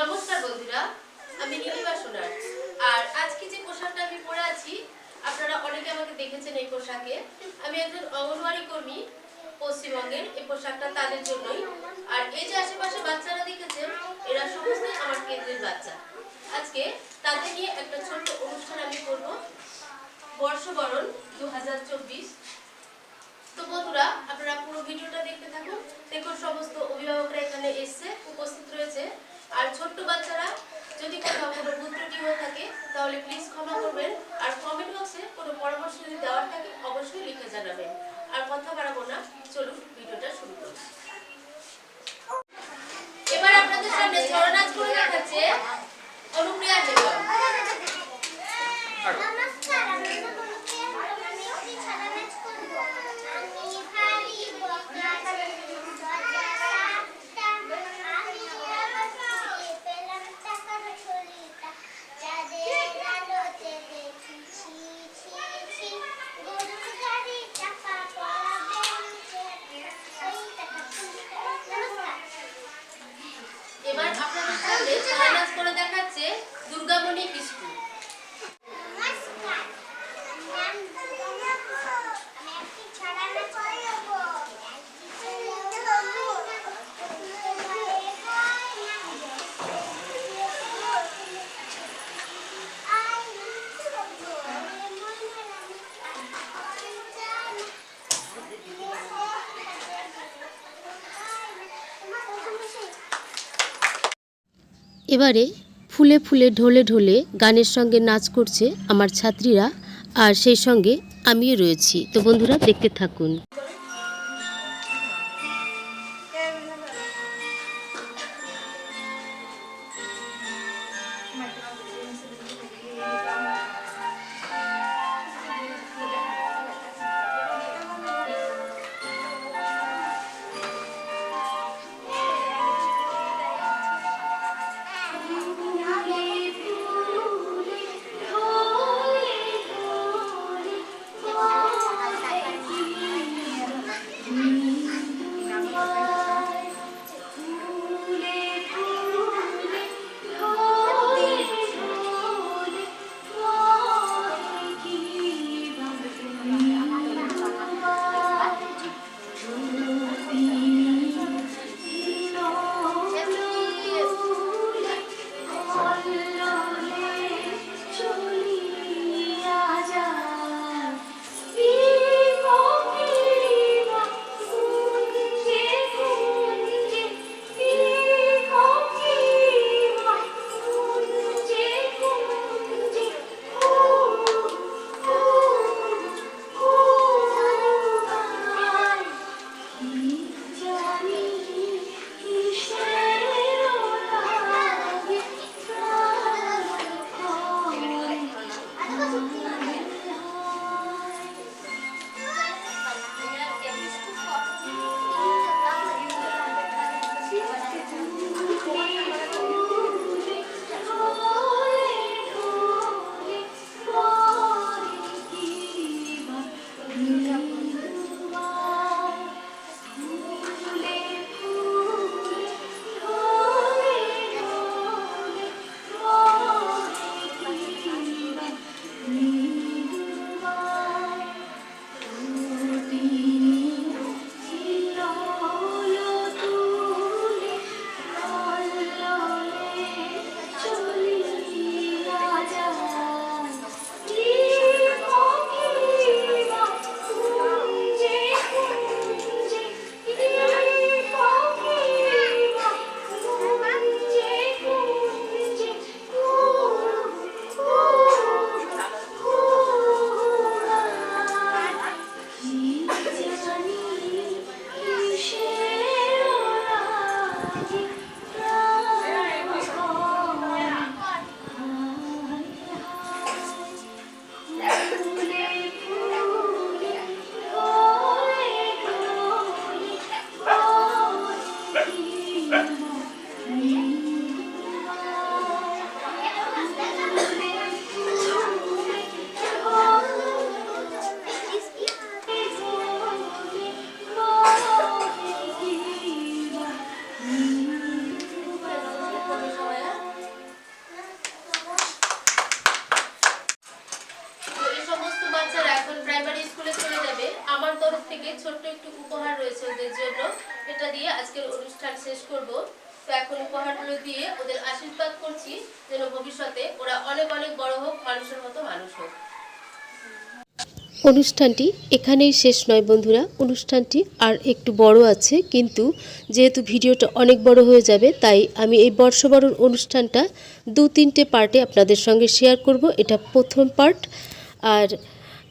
নমস্কার বন্ধুরা, আমি নীলিমা সোনার। আর আজকে যে পোশাকটা আমি পরে আছি, আপনারা অনেকে আমাকে দেখেছেন এই পোশাকে। আমি একজন অঙ্গনওয়াড়ি কর্মী পশ্চিমবঙ্গের এই পোশাকটা তাদের জন্যই। আর এই যে আশেপাশে বাচ্চারা দেখেছেন, এরা সমস্ত আমার কেন্দ্রের বাচ্চা। আজকে তাদের নিয়ে একটা ছোট্ট অনুষ্ঠান আমি করব। বর্ষবরণ দু হাজার চব্বিশ তো বন্ধুরা আপনারা পুরো ভিডিওটা দেখতে থাকুন দেখুন সমস্ত অভিভাবকরা এখানে এসছে উপস্থিত রয়েছে আর ছোট্ট বাচ্চারা যদি কোথাও কোনো ভুল ত্রুটি হয়ে থাকে তাহলে প্লিজ ক্ষমা করবেন। আর কমেন্ট বক্সে কোনো পরামর্শ যদি দেওয়ার থাকে, অবশ্যই লিখে জানাবেন। আর কথা বাড়াবো না। চলুন, ভিডিওটা শুরু করি এবার আপনাদের সামনে ছড়া নাচ করে দেখাচ্ছে অনুপ্রিয়া বেগম নমস্কার আমি তোমাকে আমি একটি ছাড়া নাচ করব আমি ভারী বকাস দরজা সাতটা আমি আবার পেলাম টাকার ঝুলিটা চাঁদের আলোতে দেখি ছি ছি ছি গরুর গাড়ি চাপা পড়া বেঞ্চে ওই টাকা ঝুলিটা নমস্কার এবার করে দেখাচ্ছে দুর্গামণি কিস্কু নমস্কার নাম আমি একটি ছাড়া নাচ করব এবারে ফুলে ফুলে ঢলে ঢলে গানের সঙ্গে নাচ করছে আমার ছাত্রীরা, আর সেই সঙ্গে আমিও রয়েছি। তো বন্ধুরা, দেখতে থাকুন। すごい。বাচ্চাদের জন্য এটা দিয়ে আজকের অনুষ্ঠান শেষ করব। তো এখন উপহারগুলো দিয়ে ওদের আশীর্বাদ করছি যেন ভবিষ্যতে ওরা অনেক অনেক বড় হোক, মানুষের মতো মানুষ হোক। অনুষ্ঠানটি এখানেই শেষ নয় বন্ধুরা। অনুষ্ঠানটি আর একটু বড় আছে, কিন্তু যেহেতু ভিডিওটা অনেক বড় হয়ে যাবে, তাই আমি এই বর্ষবরণ অনুষ্ঠানটা দু তিনটে পার্টে আপনাদের সঙ্গে শেয়ার করব। এটা প্রথম পার্ট। আর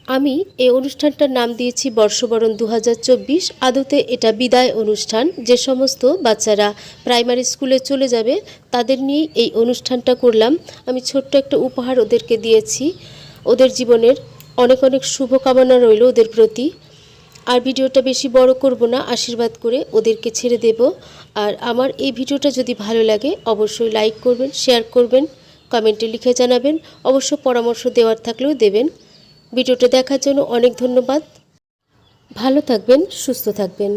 আমি এই অনুষ্ঠানটার নাম দিয়েছি বর্ষবরণ দু হাজার চব্বিশ। আদতে এটা বিদায় অনুষ্ঠান। যে সমস্ত বাচ্চারা প্রাইমারি স্কুলে চলে যাবে, তাদের নিয়েই এই অনুষ্ঠানটা করলাম। আমি ছোট্ট একটা উপহার ওদেরকে দিয়েছি। ওদের জীবনের অনেক অনেক শুভকামনা রইল ওদের প্রতি। আর ভিডিওটা বেশি বড় করব না, আশীর্বাদ করে ওদেরকে ছেড়ে দেব। আর আমার এই ভিডিওটা যদি ভালো লাগে, অবশ্যই লাইক করবেন, শেয়ার করবেন, কমেন্টে লিখে জানাবেন। অবশ্য পরামর্শ দেওয়ার থাকলেও দেবেন। ভিডিওটা দেখার জন্য অনেক ধন্যবাদ। ভালো থাকবেন সুস্থ থাকবেন।